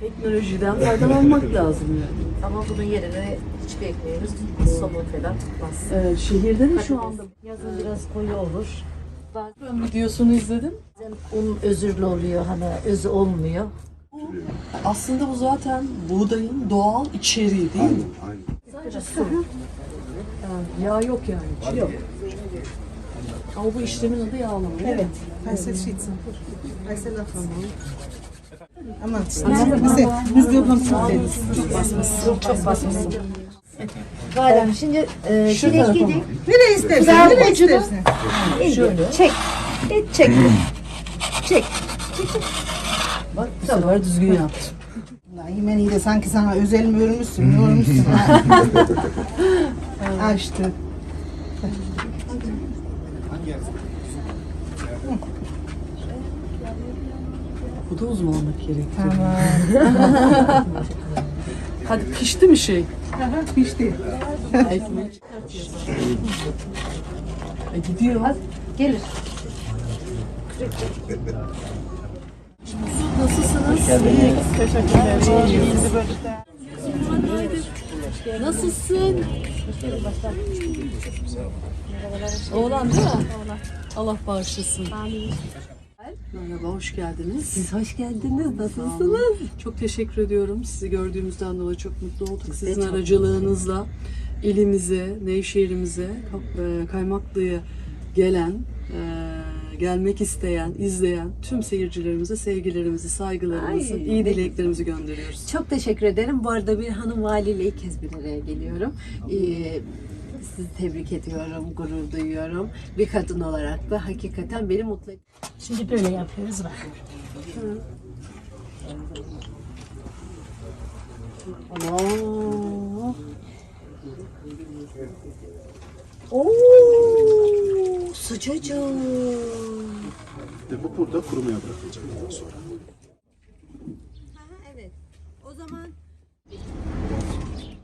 Teknolojiden faydalanmak lazım yani. Ama bunun yerine hiçbir ekmeğimiz somon falan tutmaz. Evet, şehirde de şu anda Yazın biraz koyu olur. ben videosunu izledim. Bazen un özürlü oluyor hani özü olmuyor. Aslında bu zaten buğdayın doğal içeriği değil mi? Sadece su. Ha, yağ yok yani. Yok. Ama bu işlemin adı yağlama. Evet. Heiße Heiße Lachs. Aman, bize, biz de yapalım çok deniz. Çok basmışsın. Valem şimdi e, Şu çilek tarafa mı? yedik. Nereye istersen, nereye ucunu. istersen. İndir. Çek. Et çek. Çek. Bak bu sefer düzgün yaptım. Yemeğini de sanki sana özel mi örmüşsün, ne örmüşsün ha? Açtı. Bu da uzmanlık gerektiriyor. Tamam. Hadi pişti mi şey? Pişti. Ekmek. E gidiyor. Gelir. Nasılsınız? Nasılsın? Oğlan değil mi? Allah bağışlasın. Merhaba, hoş geldiniz. Siz hoş geldiniz. Nasılsınız? Çok teşekkür ediyorum. Sizi gördüğümüzden dolayı çok mutlu olduk. Sizin çok aracılığınızla ilimize, Nevşehir'imize, e, Kaymaklı'ya gelen, e, gelmek isteyen, izleyen tüm seyircilerimize sevgilerimizi, saygılarımızı, Ay, iyi dileklerimizi gönderiyoruz. Çok teşekkür ederim. Bu arada bir hanım valiyle ilk kez bir araya geliyorum. Ee, sizi tebrik ediyorum, gurur duyuyorum. Bir kadın olarak da hakikaten beni mutlu ediyor. Şimdi böyle yapıyoruz bak. Allah. Oo, sıcacık. Ve bu burada kurumaya bırakılacak daha sonra.